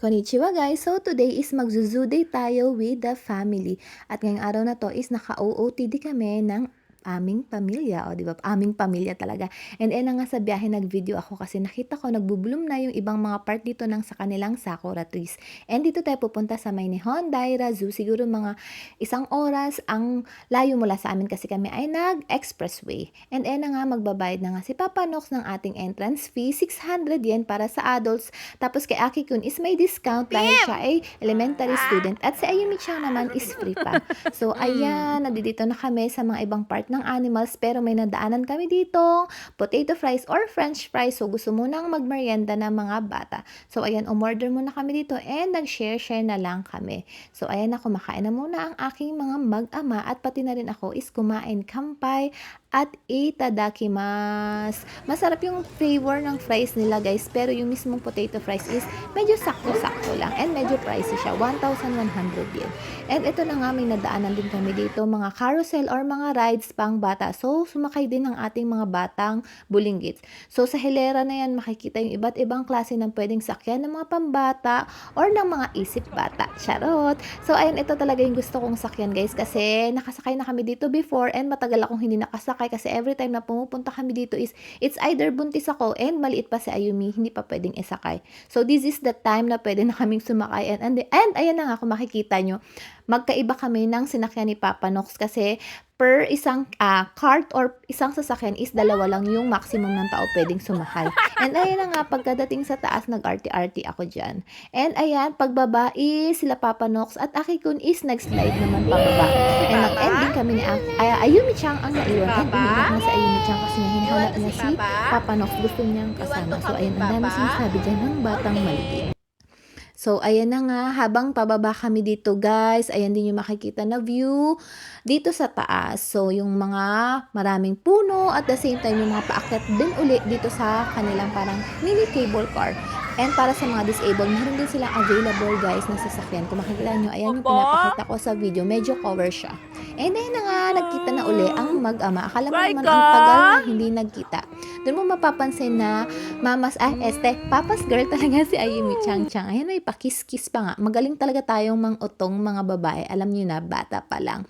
Konnichiwa guys! So today is magzuzu day tayo with the family. At ngayong araw na to is naka-OOTD kami ng aming pamilya. O di ba? Aming pamilya talaga. And eh na nga sa biyahe nag-video ako kasi nakita ko nagbubloom na yung ibang mga part dito ng sa kanilang sakura trees. And dito tayo pupunta sa may Nihon Daira Zoo. Siguro mga isang oras ang layo mula sa amin kasi kami ay nag-expressway. And eh na nga magbabayad na nga si Papa Nox ng ating entrance fee. 600 yen para sa adults. Tapos kay Aki Kun is may discount dahil siya ay elementary student. At si Ayumi Chang naman is free pa. So ayan, nandito na kami sa mga ibang part ng animals pero may nadaanan kami dito potato fries or french fries. So gusto mo nang magmerienda ng mga bata. So ayan, umorder muna kami dito and nag-share-share na lang kami. So ayan na, kumakain na muna ang aking mga mag-ama at pati na rin ako is kumain kampay at itadakimasu. Masarap yung flavor ng fries nila guys pero yung mismong potato fries is medyo sakto-sakto lang and medyo pricey siya. 1,100 yen. And ito na nga may nadaanan din kami dito mga carousel or mga rides pang bata. So sumakay din ng ating mga batang bulinggits. So sa hilera na yan makikita yung iba't ibang klase ng pwedeng sakyan ng mga pambata or ng mga isip bata. Charot! So ayun ito talaga yung gusto kong sakyan guys kasi nakasakay na kami dito before and matagal akong hindi nakasakay kasi every time na pumupunta kami dito is it's either buntis ako and maliit pa si Ayumi hindi pa pwedeng isakay. So this is the time na pwede na kaming sumakay and, and, and ayan na nga kung makikita nyo magkaiba kami ng sinakyan ni Papa Nox kasi per isang uh, cart or isang sasakyan is dalawa lang yung maximum ng tao pwedeng sumakay. And ayan na nga, pagkadating sa taas, nag-arty-arty ako dyan. And ayan, pagbaba is sila Papa Nox at Akikun is nag-slide naman pababa. And nag-ending kami ni ay, Ayumi Chang ang naiwan. And umiiyak na si Ayumi Chang kasi hinahanap niya si Papa Nox. Gusto niyang kasama. So ayun, ang dami sinasabi dyan ng batang maliit. So, ayan na nga, habang pababa kami dito guys, ayan din yung makikita na view dito sa taas. So, yung mga maraming puno at the same time yung mga paakyat din uli dito sa kanilang parang mini cable car. And para sa mga disabled, meron din silang available guys na sasakyan. Kung makikita nyo, ayan yung pinapakita ko sa video, medyo cover siya. And ayun na nga, nagkita na uli ang mag-ama. Akala mo naman ang tagal na hindi nagkita. Doon mo mapapansin na mamas, ah, este, papas girl talaga si Ayumi Chang Chang. Ayan, may pakis-kiss pa nga. Magaling talaga tayong mga utong mga babae. Alam niyo na, bata pa lang.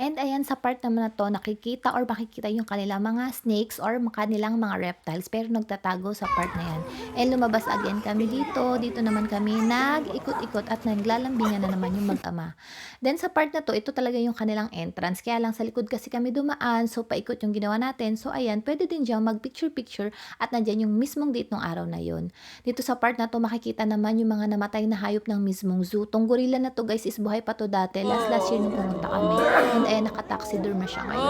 And ayan, sa part naman na to, nakikita or makikita yung kanilang mga snakes or kanilang mga reptiles. Pero nagtatago sa part na yan. And lumabas again kami dito. Dito naman kami nag-ikot-ikot at naglalambingan na naman yung mag-ama. Then sa part na to, ito talaga yung kanilang entrance. Kaya lang sa likod kasi kami dumaan. So paikot yung ginawa natin. So ayan, pwede din dyan mag-picture-picture at nandyan yung mismong date ng araw na yun. Dito sa part na to, makikita naman yung mga namatay na hayop ng mismong zoo. Tong gorilla na to guys is buhay pa to dati. Last last year nung pumunta kami. And eh, naka-taxiderma siya ngayon.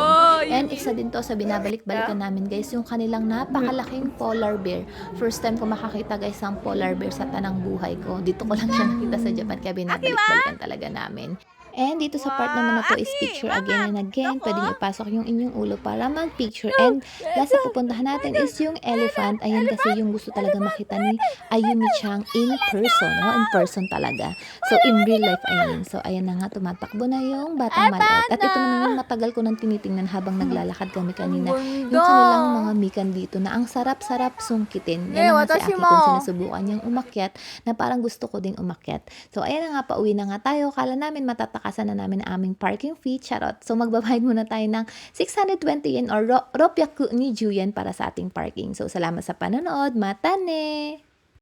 And isa din to sa binabalik-balikan namin guys, yung kanilang napakalaking polar bear. First time ko makakita guys ng polar bear sa tanang buhay ko. Dito ko lang siya nakita sa Japan kaya binabalik-balikan talaga namin. And dito sa part naman na to is picture again and again. Pwede niyo ipasok yung inyong ulo para mag-picture. And last na pupuntahan natin is yung elephant. Ayan kasi yung gusto talaga makita ni Ayumi Chang in person. No? In person talaga. So, in real life, I mean. So, ayan na nga, tumatakbo na yung batang maliit. At ito naman yung matagal ko nang tinitingnan habang naglalakad kami kanina. Yung kanilang mga mikan dito na ang sarap-sarap sungkitin. Yan ang nga si Aki kung sinusubukan niyang umakyat na parang gusto ko ding umakyat. So, ayan na nga, pauwi na nga tayo. Kala namin matatakasan na namin aming parking fee. Charot. So, magbabayad muna tayo ng 620 yen or ro- ropyaku ni yen para sa ating parking. So, salamat sa panonood. Matane!